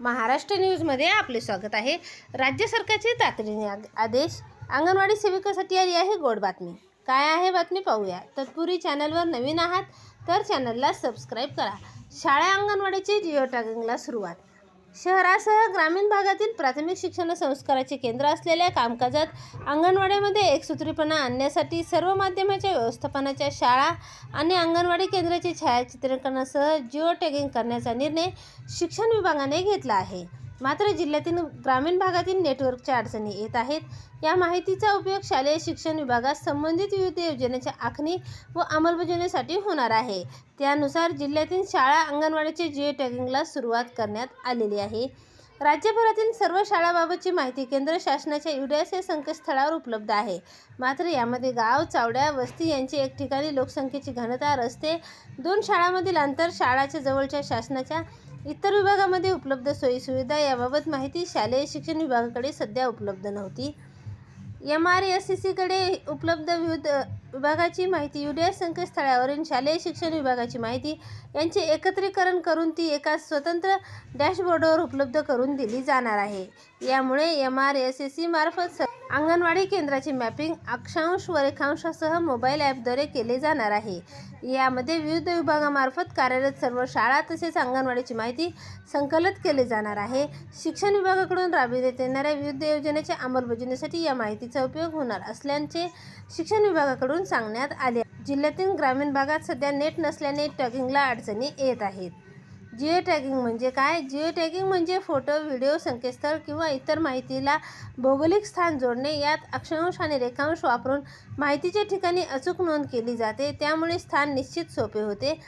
महाराष्ट्र न्यूजमध्ये आपले स्वागत आहे. राज्य सरकारचे तातडीने आदेश अंगणवाडी सेविकासाठी आली आहे गोड बातमी. काय आहे बातमी पाहूया. तत्पूर्वी चॅनलवर नवीन आहात तर चॅनलला सबस्क्राईब करा. शाळा अंगणवाडीची जिओ टॅगिंगला सुरुवात. शहरासह ग्रामीण भागातील प्राथमिक शिक्षण संस्काराचे केंद्र असलेल्या कामकाजात अंगणवाड्यामध्ये एकसूत्रीपणा आणण्यासाठी सर्व माध्यमाच्या व्यवस्थापनाच्या शाळा आणि अंगणवाडी केंद्राचे छायाचित्रीकरणासह जिओ टॅगिंग करण्याचा निर्णय शिक्षण विभागाने घेतला आहे. मात्र जिल्ह्यातील ग्रामीण भागातील नेटवर्कच्या अडचणी येत आहेत. या माहितीचा उपयोग शालेय शिक्षण विभागात संबंधित विविध योजनेच्या आखणी व अंमलबजावणीसाठी होणार आहे. त्यानुसार जिल्ह्यातील शाळा अंगणवाडीचे जिओ टॅगिंगला सुरुवात करण्यात आलेली आहे. राज्यभरातील सर्व शाळाबाबतची माहिती केंद्र शासनाच्या युडीएस या संकेतस्थळावर उपलब्ध आहे. मात्र यामध्ये गाव चावड्या वस्ती यांची एक ठिकाणी लोकसंख्येची घनता रस्ते दोन शाळांमधील अंतर शाळाच्या जवळच्या शासनाच्या इतर विभागामध्ये उपलब्ध सोयीसुविधा याबाबत माहिती शालेय शिक्षण विभागाकडे सध्या उपलब्ध नव्हती. एम आर एस सी सीकडे उपलब्ध विविध विभागाची माहिती यू डी एस संकेतस्थळावरील शालेय शिक्षण विभागाची माहिती यांचे एकत्रीकरण करून ती एका स्वतंत्र डॅशबोर्डवर उपलब्ध करून दिली जाणार आहे. यामुळे M R S S C मार्फत स- अंगणवाडी केंद्राचे मॅपिंग अक्षांश व रेखांशासह मोबाईल ॲपद्वारे केले जाणार आहे. यामध्ये विविध विभागामार्फत कार्यरत सर्व शाळा तसेच अंगणवाडीची माहिती संकलित केले जाणार आहे. शिक्षण विभागाकडून राबविण्यात येणाऱ्या विविध योजनेच्या अंमलबजावणीसाठी या माहितीचा उपयोग होणार असल्याचे शिक्षण विभागाकडून सांगण्यात आले. जिल्ह्यातील ग्रामीण भागात सध्या नेट नसल्याने टॅगिंगला अडचणी येत आहेत. जिओ टॅगिंग म्हणजे काय? जिओ टॅगिंग म्हणजे फोटो व्हिडिओ संकेतस्थळ किंवा इतर माहितीला भौगोलिक स्थान जोडणे. यात अक्षांश आणि रेखांश वापरून माहितीच्या ठिकाणी अचूक नोंद केली जाते. त्यामुळे स्थान निश्चित सोपे होते.